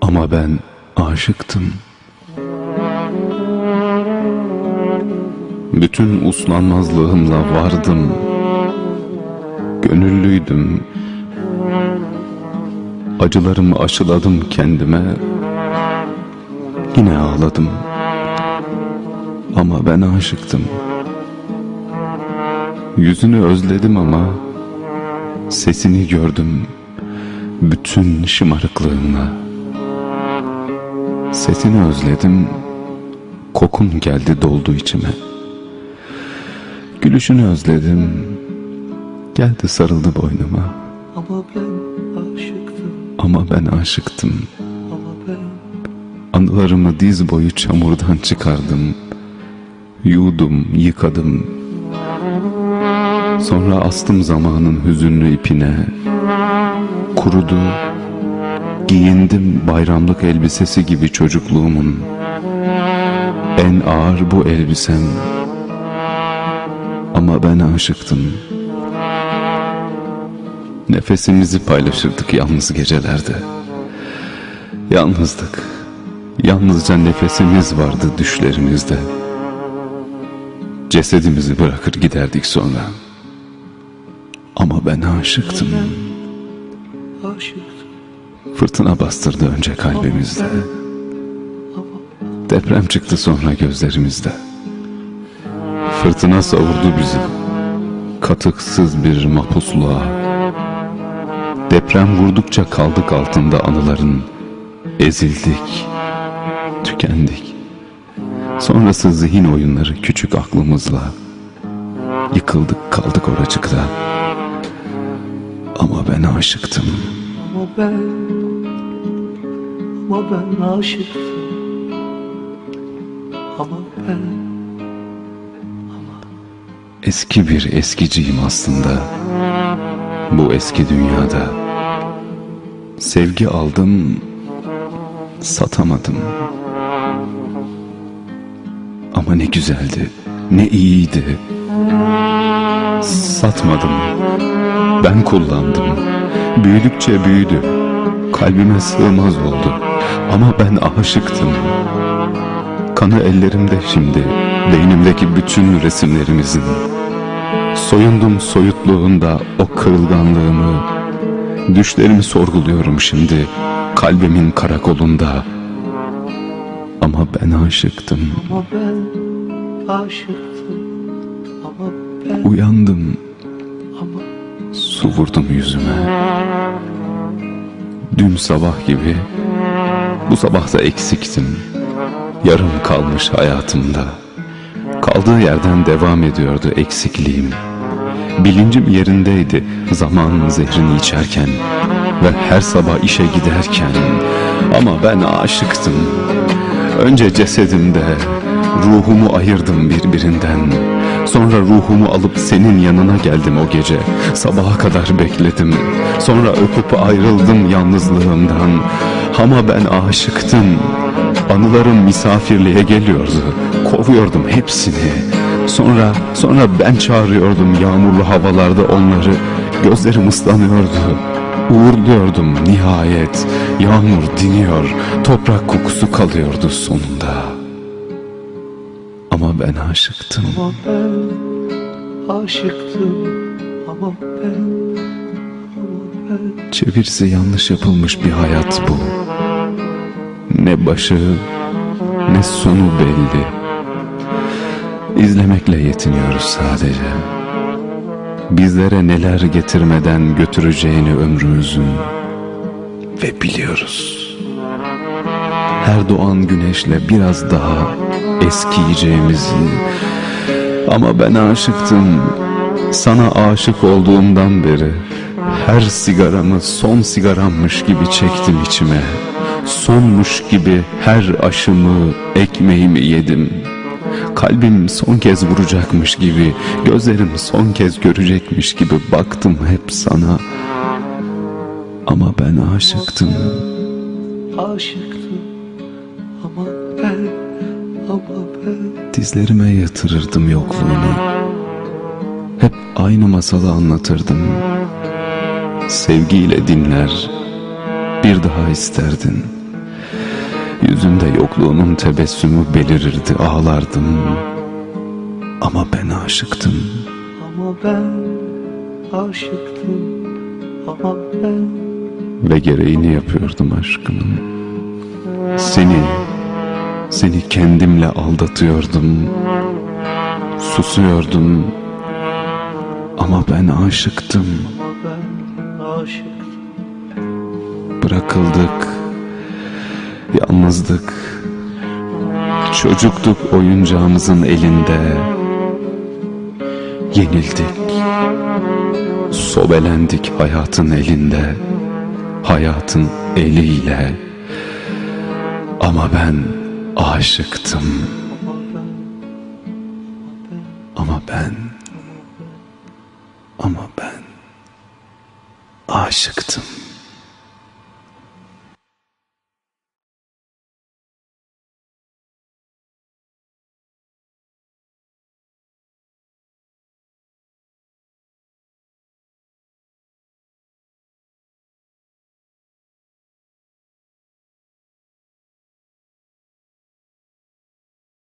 Ama ben aşıktım. Bütün uslanmazlığımla vardım. Gönüllüydüm. Acılarımı aşıladım kendime. Yine ağladım. Ama ben aşıktım. Yüzünü özledim ama sesini gördüm bütün şımarıklığımla. Sesini özledim, kokun geldi doldu içime. Gülüşünü özledim, geldi sarıldı boynuma. Ama ben aşıktım Ama ben aşıktım, ama ben anılarımı diz boyu çamurdan çıkardım. Yudum, yıkadım. Sonra astım zamanın hüzünlü ipine. Kurudu, giyindim bayramlık elbisesi gibi çocukluğumun. En ağır bu elbisem. Ama ben aşıktım. Nefesimizi paylaşırdık yalnız gecelerde. Yalnızdık. Yalnızca nefesimiz vardı düşlerimizde. Cesedimizi bırakır giderdik sonra. Ama ben aşıktım. Fırtına bastırdı önce kalbimizde. Deprem çıktı sonra gözlerimizde. Fırtına savurdu bizi. Katıksız bir mahpusluğa. Deprem vurdukça kaldık altında anıların. Ezildik. Tükendik. Sonrası zihin oyunları küçük aklımızla. Yıkıldık kaldık oracıkta. Ama ben aşıktım. ama ben ama ben aşıktım ama ben Eski bir eskiciyim aslında. Bu eski dünyada. Sevgi aldım, satamadım. Ama ne güzeldi, ne iyiydi. Satmadım, ben kullandım. Büyüdükçe büyüdü, kalbime sığmaz oldu. Ama ben aşıktım. Kanı ellerimde şimdi, beynimdeki bütün resimlerimizin. Soyundum soyutluğunda o kırılganlığımı. Düşlerimi sorguluyorum şimdi, kalbimin karakolunda. Ama ben aşıktım, ama ben aşıktım ama ben uyandım, ama su vurdum yüzüme. Dün sabah gibi, bu sabah da eksiktim. Yarım kalmış hayatımda. Kaldığı yerden devam ediyordu eksikliğim. Bilincim yerindeydi zaman zehrini içerken ve her sabah işe giderken. Ama ben aşıktım. Önce cesedimde ruhumu ayırdım birbirinden. Sonra ruhumu alıp senin yanına geldim o gece. Sabaha kadar bekledim. Sonra öpüp ayrıldım yalnızlığımdan. Ama ben aşıktım. Anılarım misafirliğe geliyordu. Kovuyordum hepsini. Sonra sonra ben çağırıyordum yağmurlu havalarda onları. Gözlerim ıslanıyordu. Uğurluyordum nihayet. Yağmur diniyor. Toprak kokusu kalıyordu sonunda. Ama ben aşıktım. ama ben aşıktım ama ben ama ben Çevirisi yanlış yapılmış bir hayat bu. Başı ne sonu belli. İzlemekle yetiniyoruz sadece. Bizlere neler getirmeden götüreceğini ömrümüzün ve biliyoruz. Her doğan güneşle biraz daha eskiyeceğimizi ama ben aşıktım sana aşık olduğumdan beri her sigaramı son sigarammış gibi çektim içime. Sonmuş gibi her aşımı, ekmeğimi yedim. Kalbim son kez vuracakmış gibi Gözlerim son kez görecekmiş gibi Baktım hep sana. Ama ben aşıktım. Aşıktım. Ama ben ama ben. Dizlerime yatırırdım yokluğunu. Hep aynı masalı anlatırdım. Sevgiyle dinler Bir daha isterdin. Yüzünde yokluğunun tebessümü belirirdi ağlardım. Ama ben aşıktım. Ama ben aşıktım. Ama ben Ve gereğini yapıyordum aşkımın Seni Seni kendimle aldatıyordum. Susuyordum. Ama ben aşıktım. Ama ben aşıktım Bırakıldık Yalnızdık. Çocuktuk oyuncağımızın elinde. Yenildik Sobelendik hayatın elinde. Hayatın eliyle. Ama ben aşıktım. Ama ben Ama ben Aşıktım